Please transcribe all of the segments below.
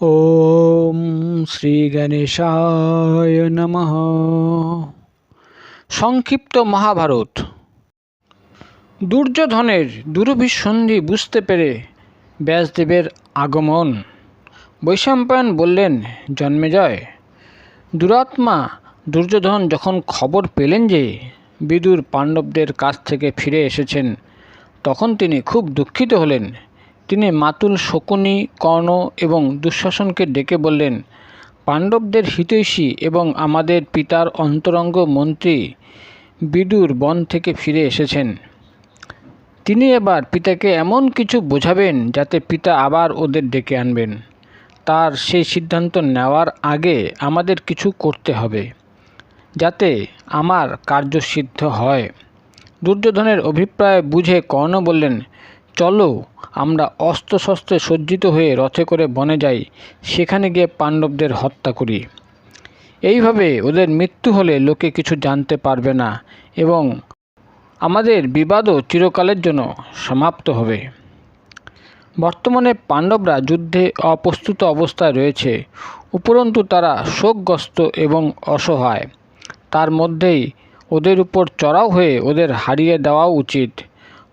ওম শ্রী গণেশায় নমঃ। সংক্ষিপ্ত মহাভারত। দুর্যোধনের দুরভিসন্ধি বুঝতে পেরে ব্যাসদেবের আগমন। বৈশম্পায়ন বললেন জন্মেজয় দুরাত্মা দুর্যোধন যখন খবর পেলেন যে বিদুর পাণ্ডবদের কাছ থেকে ফিরে এসেছেন, তখন তিনি খুব দুঃখিত হলেন। তিনি মাতুল শকুনি, কর্ণ এবং দুঃশাসনকে ডেকে বললেন, পাণ্ডবদের হিতৈষী এবং আমাদের পিতার অন্তরঙ্গ মন্ত্রী বিদুর বন থেকে ফিরে এসেছেন। তিনি এবার পিতাকে এমন কিছু বোঝাবেন যাতে পিতা আবার ওদের ডেকে আনবেন। তার সেই সিদ্ধান্ত নেওয়ার আগে আমাদের কিছু করতে হবে, যাতে আমার কার্যসিদ্ধ হয়। দুর্যোধনের অভিপ্রায় বুঝে কর্ণ বললেন, চলো আমরা অস্ত্রশস্ত্রে সজ্জিত হয়ে রথে করে বনে যাই, সেখানে গিয়ে পাণ্ডবদের হত্যা করি। এইভাবে ওদের মৃত্যু হলে লোকে কিছু জানতে পারবে না এবং আমাদের বিবাদও চিরকালের জন্য সমাপ্ত হবে। বর্তমানে পাণ্ডবরা যুদ্ধে অপ্রস্তুত অবস্থায় রয়েছে, উপরন্তু তারা শোকগ্রস্ত এবং অসহায়। তার মধ্যেই ওদের উপর চড়াও হয়ে ওদের হারিয়ে দেওয়াও উচিত।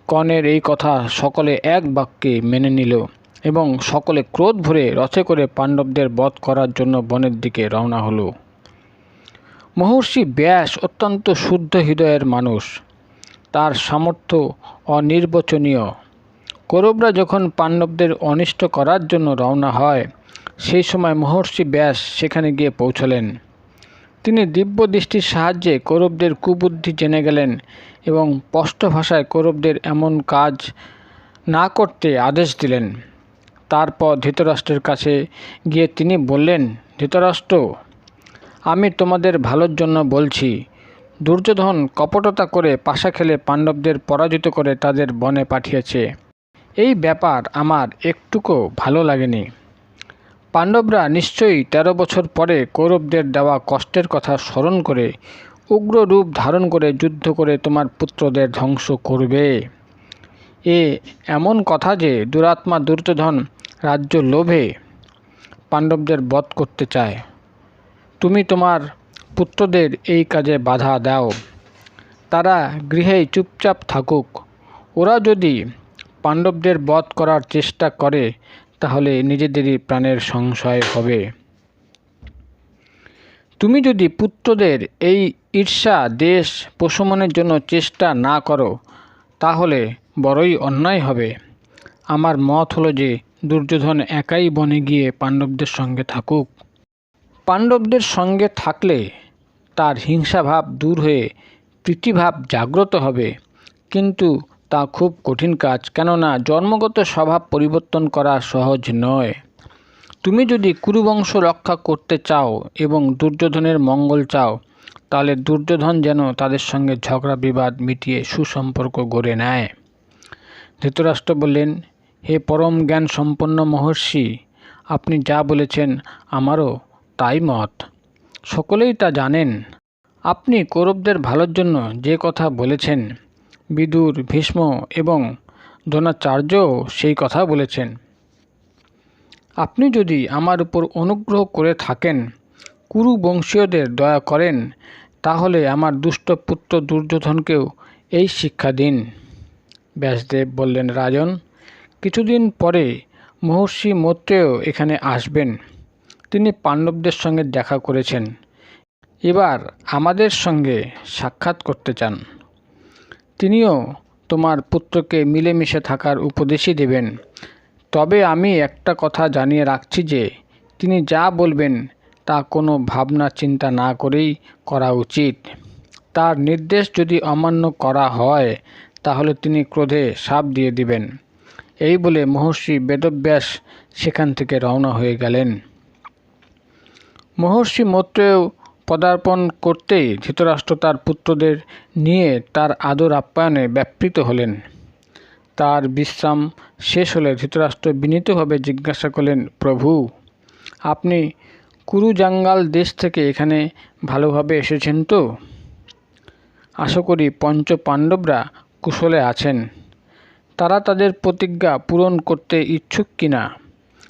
কর্ণের এই কথা সকলে এক বাক্যে মেনে নিল এবং সকলে ক্রোধ ভরে রথে করে পাণ্ডবদের বধ করার জন্য বনের দিকে রওনা হলো। মহর্ষি ব্যাস অত্যন্ত শুদ্ধ হৃদয়ের মানুষ। তার সামর্থ্য অনির্বচনীয়। কৌরবরা যখন পাণ্ডবদের অনিষ্ট করার জন্য রওনা হয়, সেই সময় মহর্ষি ব্যাস সেখানে গিয়ে পৌঁছলেন। তিনি দিব্য দৃষ্টির সাহায্যে কৌরবদের কুবুদ্ধি জেনে গেলেন এবং স্পষ্ট ভাষায় কৌরবদের এমন কাজ না করতে আদেশ দিলেন। তারপর ধৃতরাষ্ট্রের কাছে গিয়ে তিনি বললেন, ধৃতরাষ্ট্র, আমি তোমাদের ভালোর জন্য বলছি। দুর্যোধন কপটতা করে পাশা খেলে পাণ্ডবদের পরাজিত করে তাদের বনে পাঠিয়েছে। এই ব্যাপার আমার একটুকু ভালো লাগেনি। পাণ্ডবরা নিশ্চয়ই তেরো বছর পরে কৌরবদের দেওয়া কষ্টের কথা স্মরণ করে উগ্র রূপ ধারণ করে যুদ্ধ করে তোমার পুত্রদের ধ্বংস করবে। এ এমন কথা যে দুরাত্মা দুর্যোধন রাজ্য লোভে পাণ্ডবদের বধ করতে চায়। তুমি তোমার পুত্রদের এই কাজে বাধা দাও। তারা গৃহেই চুপচাপ থাকুক। ওরা যদি পাণ্ডবদের বধ করার চেষ্টা করে তাহলে নিজেদেরই প্রাণের সংশয় হবে। তুমি যদি পুত্রদের এই ঈর্ষা, দেশ প্রশমনের জন্য চেষ্টা না করো, তাহলে বড়ই অন্যায় হবে। আমার মত হলো যে, দুর্যোধন একাই বনে গিয়ে পাণ্ডবদের সঙ্গে থাকুক। পাণ্ডবদের সঙ্গে থাকলে তার হিংসাভাব দূর হয়ে, প্রীতিভাব জাগ্রত হবে। কিন্তু তা খুব কঠিন কাজ, কেননা জন্মগত স্বভাব পরিবর্তন করা সহজ নয়। তুমি যদি কুরুবংশ রক্ষা করতে চাও এবং দুর্যোধনের মঙ্গল চাও, তাহলে দুর্যোধন যেন তাদের সঙ্গে ঝগড়া বিবাদ মিটিয়ে সুসম্পর্ক গড়ে নেয়। ধৃতরাষ্ট্র বললেন, হে পরম জ্ঞান সম্পন্ন মহর্ষি, আপনি যা বলেছেন আমারও তাই মত। সকলেই তা জানেন। আপনি কৌরবদের ভালোর জন্য যে কথা বলেছেন বিদুর, ভীষ্ম এবং দ্রোণাচার্যও সেই কথা বলেছেন। আপনি যদি আমার উপর অনুগ্রহ করে থাকেন কুরু বংশীয়দের দয়া করেন, তাহলে আমার দুষ্ট পুত্র দুর্যোধনকেও এই শিক্ষা দিন। ব্যাসদেব বললেন, রাজন, কিছুদিন পরে মহর্ষি মৈত্রেয় এখানে আসবেন। তিনি পাণ্ডবদের সঙ্গে দেখা করেছেন। এবার আমাদের সঙ্গে সাক্ষাৎ করতে চান। তিনিও তোমার পুত্রকে মিলেমিশে থাকার উপদেশই দেবেন। তবে আমি একটা কথা জানিয়ে রাখছি যে, তিনি যা বলবেন, তা কোনো ভাবনা চিন্তা না করেই করা উচিত। তার নির্দেশ যদি অমান্য করা হয়, তাহলে তিনি ক্রোধে সাপ দিয়ে দিবেন। এই বলে মহর্ষি বেদব্যাস সেখান থেকে রওনা হয়ে গেলেন। মহর্ষি মৈত্রেয় পদার্পণ করতেই ধৃতরাষ্ট্র তার পুত্রদের নিয়ে তার আদর আপ্যায়নে ব্যাপৃত হলেন। তার বিশ্রাম শেষ হলে ধৃতরাষ্ট্র বিনীতভাবে জিজ্ঞাসা করলেন, প্রভু, আপনি কুরুজাঙ্গাল দেশ থেকে এখানে ভালোভাবে এসেছেন তো? আশা করি পঞ্চ পাণ্ডবরা কুশলে আছেন। তারা তাদের প্রতিজ্ঞা পূরণ করতে ইচ্ছুক কিনা?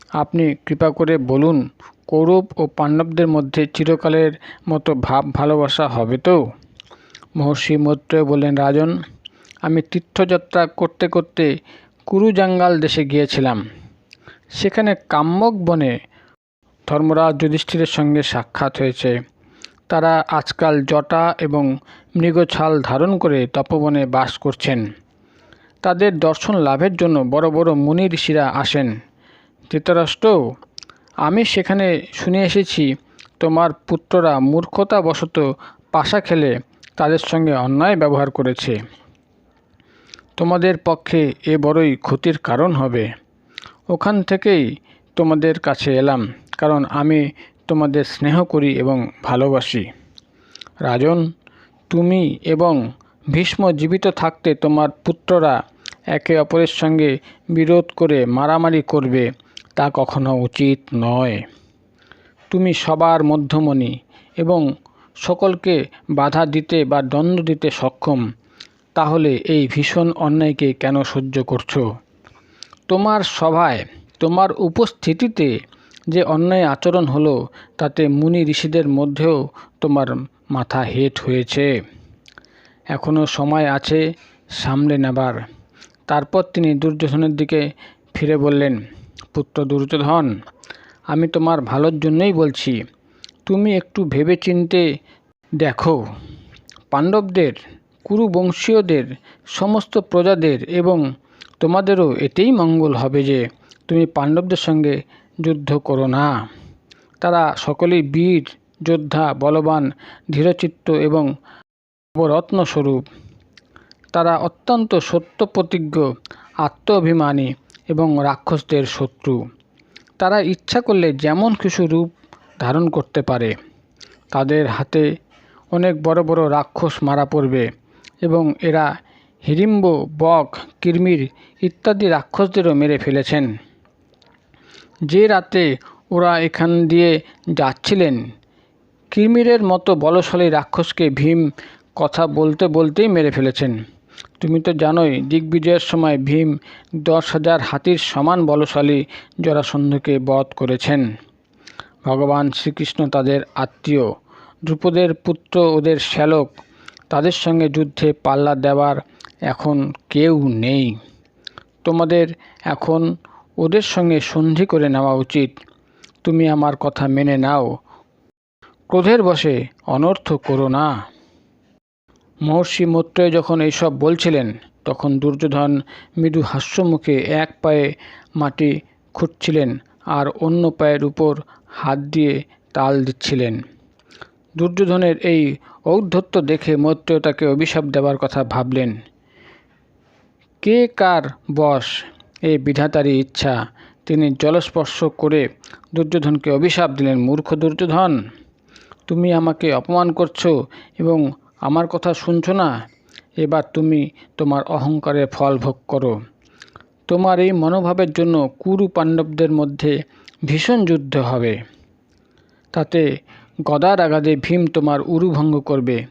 আপনি কৃপা করে বলুন কৌরব ও পাণ্ডবদের মধ্যে চিরকালের মতো ভাব ভালোবাসা হবে তো? মহর্ষি মৈত্রেয় বললেন, রাজন, আমি তীর্থযাত্রা করতে করতে কুরুজাঙ্গাল দেশে গিয়েছিলাম। সেখানে কাম্যক বনে ধর্মরাজ যুধিষ্ঠিরের সঙ্গে সাক্ষাৎ হয়েছে। তারা আজকাল জটা এবং মৃগছাল ধারণ করে তপবনে বাস করছেন। তাদের দর্শন লাভের জন্য বড় বড় মুনি ঋষিরা আসেন। ধৃতরাষ্ট্র আমি সেখানে শুনে এসেছি, তোমার পুত্ররা মূর্খতাবশত পাশা খেলে তাদের সঙ্গে অন্যায় ব্যবহার করেছে। তোমাদের পক্ষে এ বড়ই ক্ষতির কারণ হবে। ওখান থেকেই তোমাদের কাছে এলাম, কারণ আমি তোমাদের স্নেহ করি এবং ভালোবাসি। রাজন, তুমি এবং ভীষ্ম জীবিত থাকতে তোমার পুত্ররা একে অপরের সঙ্গে বিরোধ করে মারামারি করবে। তা কখনো উচিত নয়। তুমি সবার মধ্যমণি এবং সকলকে বাধা দিতে বা দ্বন্দ্ব দিতে সক্ষম, তাহলে এই ভীষণ অন্যায়কে কেন সহ্য করছ? তোমার সভায়, তোমার উপস্থিতিতে যে অন্যায় আচরণ হলো, তাতে মুনি ঋষিদের মধ্যেও তোমার মাথা হেট হয়েছে। এখনও সময় আছে সামলে নেবার। তারপর তিনি দুর্যোধনের দিকে ফিরে বললেন পুত্র দুর্যোধন, আমি তোমার ভালোর জন্যই বলছি। তুমি একটু ভেবে চিনতে দেখো। পাণ্ডবদের, কুরুবংশীয়দের, সমস্ত প্রজাদের এবং তোমাদেরও এতেই মঙ্গল হবে যে তুমি পাণ্ডবদের সঙ্গে যুদ্ধ করো না। তারা সকলেই বীর, যোদ্ধা, বলবান, ধীরচিত্ত এবং রত্নস্বরূপ তারা অত্যন্ত সত্য প্রতিজ্ঞ আত্মাভিমানী এবং রাক্ষসদের শত্রু। তারা ইচ্ছা করলে যেমন কিছু রূপ ধারণ করতে পারে, তাদের হাতে অনেক বড় বড় রাক্ষস মারা পড়বে এবং এরা হিড়িম্ব বক, কিরমির ইত্যাদি রাক্ষসদেরও মেরে ফেলেছেন। যে রাতে ওরা এখান দিয়ে যাচ্ছিলেন, কিরমিরের মতো বলশালী রাক্ষসকে ভীম কথা বলতে বলতেই মেরে ফেলেছেন। তুমি তো জানোই, দিগ্বিজয়ের সময় ভীম দশ হাজার হাতির সমান বলশালী জরাসন্ধকে বধ করেছেন। ভগবান শ্রীকৃষ্ণ তাদের আত্মীয় দ্রুপদের পুত্র ওদের শ্যালক, তাদের সঙ্গে যুদ্ধে পাল্লা দেওয়ার এখন কেউ নেই। তোমাদের এখন ওদের সঙ্গে সন্ধি করে নেওয়া উচিত। তুমি আমার কথা মেনে নাও। ক্রোধের বসে অনর্থ করো না। মহর্ষি মৈত্রেয় যখন এইসব বলছিলেন, তখন দুর্যোধন মৃদু হাস্যমুখে এক পায়ে মাটি খুঁড়ছিলেন আর অন্য পায়ের উপর হাত দিয়ে তাল দিচ্ছিলেন। দুর্যোধনের এই ঔদ্ধত্য দেখে মৈত্রেয় তাকে অভিশাপ দেওয়ার কথা ভাবলেন। কে কার বস এই বিধাতারই ইচ্ছা। তিনি জলস্পর্শ করে দুর্যোধনকে অভিশাপ দিলেন, মূর্খ দুর্যোধন! তুমি আমাকে অপমান করছ এবং আমার কথা শুনছো না? এবার তুমি তোমার অহংকারের ফল ভোগ করো। তোমার এই মনোভাবের জন্য কুরু পাণ্ডবদের মধ্যে ভীষণ যুদ্ধ হবে। তাতে গদার আঘাতে ভীম তোমার উরুভঙ্গ করবে।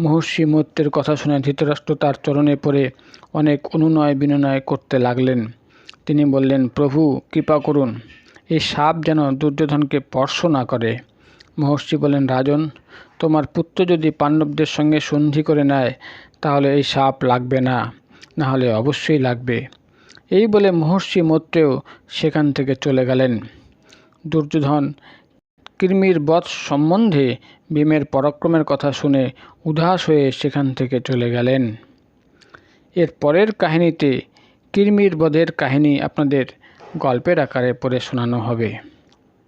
মহর্ষি মৈত্রের কথা শুনে ধৃতরাষ্ট্র তার চরণে পড়ে অনেক অনুনয় বিনয় করতে লাগলেন। তিনি বললেন, প্রভু, কৃপা করুন। এই সাপ যেন দুর্যোধনকে স্পর্শ না করে। মহর্ষি বলেন, রাজন, তোমার পুত্র যদি পাণ্ডবদের সঙ্গে সন্ধি করে নেয়, তাহলে এই সাপ লাগবে না না হলে অবশ্যই লাগবে। এই বলে মহর্ষি মৈত্রেও সেখান থেকে চলে গেলেন। দুর্যোধন কৃমির বধ সম্বন্ধে ভীমের পরাক্রমের কথা শুনে উদাস হয়ে সেখান থেকে চলে গেলেন। এর পরের কাহিনীতে কৃমির বধের কাহিনী আপনাদের গল্পের আকারে পড়ে শোনানো হবে।